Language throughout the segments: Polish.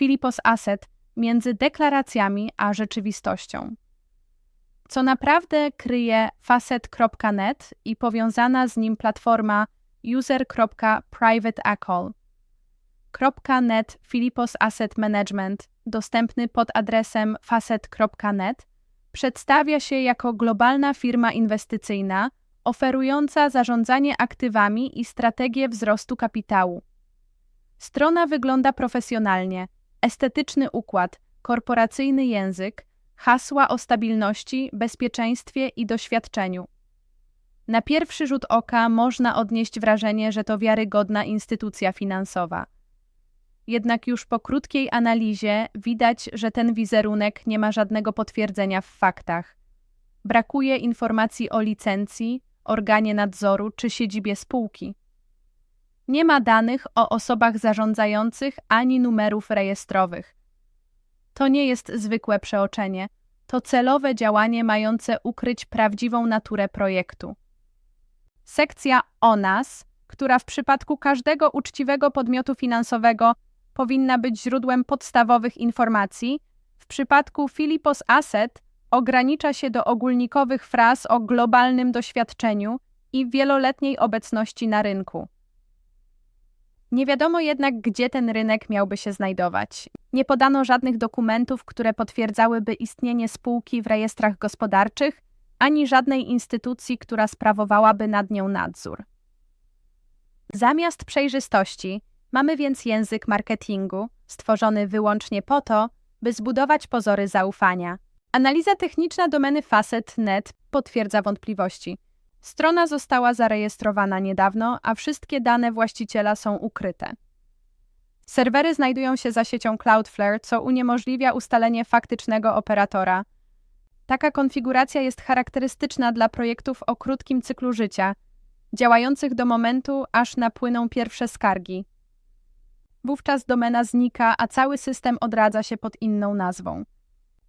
Philippos Asset między deklaracjami a rzeczywistością. Co naprawdę kryje facet.net i powiązana z nim platforma user.privateacol. .net Philippos Asset Management, dostępny pod adresem facet.net, przedstawia się jako globalna firma inwestycyjna oferująca zarządzanie aktywami i strategię wzrostu kapitału. Strona wygląda profesjonalnie, estetyczny układ, korporacyjny język, hasła o stabilności, bezpieczeństwie i doświadczeniu. Na pierwszy rzut oka można odnieść wrażenie, że to wiarygodna instytucja finansowa. Jednak już po krótkiej analizie widać, że ten wizerunek nie ma żadnego potwierdzenia w faktach. Brakuje informacji o licencji, organie nadzoru czy siedzibie spółki. Nie ma danych o osobach zarządzających ani numerów rejestrowych. To nie jest zwykłe przeoczenie, to celowe działanie mające ukryć prawdziwą naturę projektu. Sekcja o nas, która w przypadku każdego uczciwego podmiotu finansowego powinna być źródłem podstawowych informacji, w przypadku Philippos Asset ogranicza się do ogólnikowych fraz o globalnym doświadczeniu i wieloletniej obecności na rynku. Nie wiadomo jednak, gdzie ten rynek miałby się znajdować. Nie podano żadnych dokumentów, które potwierdzałyby istnienie spółki w rejestrach gospodarczych, ani żadnej instytucji, która sprawowałaby nad nią nadzór. Zamiast przejrzystości, mamy więc język marketingu, stworzony wyłącznie po to, by zbudować pozory zaufania. Analiza techniczna domeny Facet.net potwierdza wątpliwości. Strona została zarejestrowana niedawno, a wszystkie dane właściciela są ukryte. Serwery znajdują się za siecią Cloudflare, co uniemożliwia ustalenie faktycznego operatora. Taka konfiguracja jest charakterystyczna dla projektów o krótkim cyklu życia, działających do momentu, aż napłyną pierwsze skargi. Wówczas domena znika, a cały system odradza się pod inną nazwą.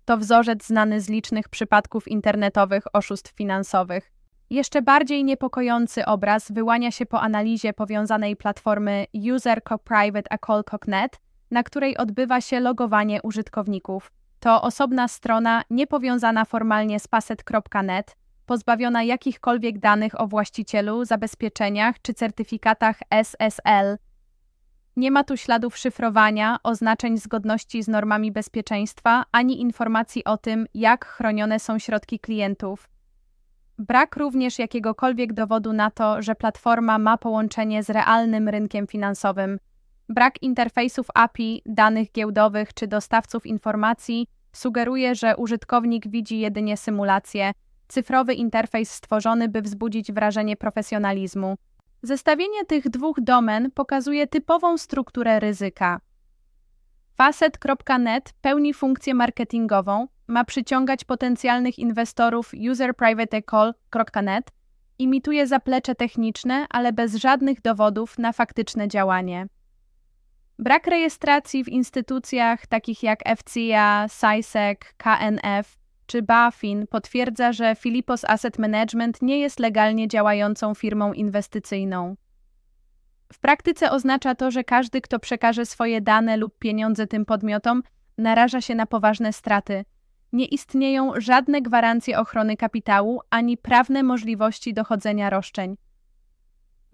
To wzorzec znany z licznych przypadków internetowych oszustw finansowych. Jeszcze bardziej niepokojący obraz wyłania się po analizie powiązanej platformy User Co-Private Acol.net, na której odbywa się logowanie użytkowników. To osobna strona niepowiązana formalnie z Passet.net, pozbawiona jakichkolwiek danych o właścicielu, zabezpieczeniach czy certyfikatach SSL. Nie ma tu śladów szyfrowania, oznaczeń zgodności z normami bezpieczeństwa, ani informacji o tym, jak chronione są środki klientów. Brak również jakiegokolwiek dowodu na to, że platforma ma połączenie z realnym rynkiem finansowym. Brak interfejsów API, danych giełdowych czy dostawców informacji sugeruje, że użytkownik widzi jedynie symulację, cyfrowy interfejs stworzony, by wzbudzić wrażenie profesjonalizmu. Zestawienie tych dwóch domen pokazuje typową strukturę ryzyka. Facet.net pełni funkcję marketingową, ma przyciągać potencjalnych inwestorów userprivateacall.net, imituje zaplecze techniczne, ale bez żadnych dowodów na faktyczne działanie. Brak rejestracji w instytucjach takich jak FCA, SISEC, KNF czy BaFin potwierdza, że Philippos Asset Management nie jest legalnie działającą firmą inwestycyjną. W praktyce oznacza to, że każdy, kto przekaże swoje dane lub pieniądze tym podmiotom, naraża się na poważne straty. Nie istnieją żadne gwarancje ochrony kapitału ani prawne możliwości dochodzenia roszczeń.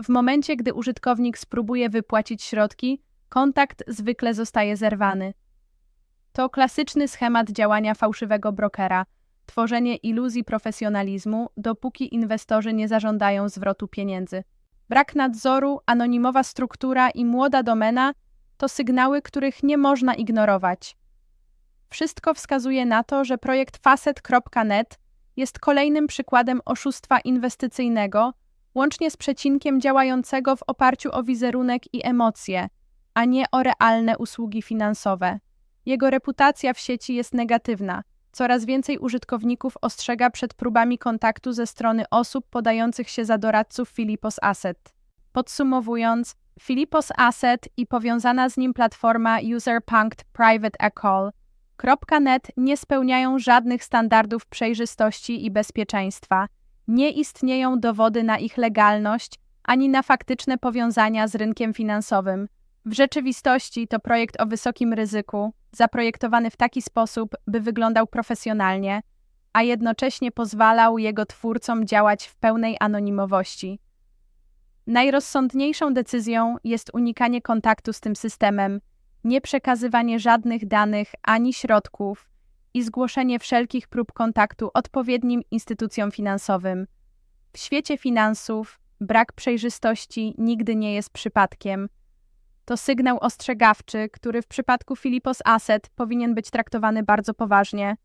W momencie, gdy użytkownik spróbuje wypłacić środki, kontakt zwykle zostaje zerwany. To klasyczny schemat działania fałszywego brokera tworzenie iluzji profesjonalizmu, dopóki inwestorzy nie zażądają zwrotu pieniędzy. Brak nadzoru, anonimowa struktura i młoda domena to sygnały, których nie można ignorować. Wszystko wskazuje na to, że projekt Facet.net jest kolejnym przykładem oszustwa inwestycyjnego, łącznie z przecinkiem działającego w oparciu o wizerunek i emocje, a nie o realne usługi finansowe. Jego reputacja w sieci jest negatywna. Coraz więcej użytkowników ostrzega przed próbami kontaktu ze strony osób podających się za doradców Philippos Asset. Podsumowując, Philippos Asset i powiązana z nim platforma User-Punked Private Acall .net nie spełniają żadnych standardów przejrzystości i bezpieczeństwa. Nie istnieją dowody na ich legalność ani na faktyczne powiązania z rynkiem finansowym. W rzeczywistości to projekt o wysokim ryzyku, zaprojektowany w taki sposób, by wyglądał profesjonalnie, a jednocześnie pozwalał jego twórcom działać w pełnej anonimowości. Najrozsądniejszą decyzją jest unikanie kontaktu z tym systemem, nie przekazywanie żadnych danych ani środków i zgłoszenie wszelkich prób kontaktu odpowiednim instytucjom finansowym. W świecie finansów brak przejrzystości nigdy nie jest przypadkiem. To sygnał ostrzegawczy, który w przypadku Philippos Asset powinien być traktowany bardzo poważnie.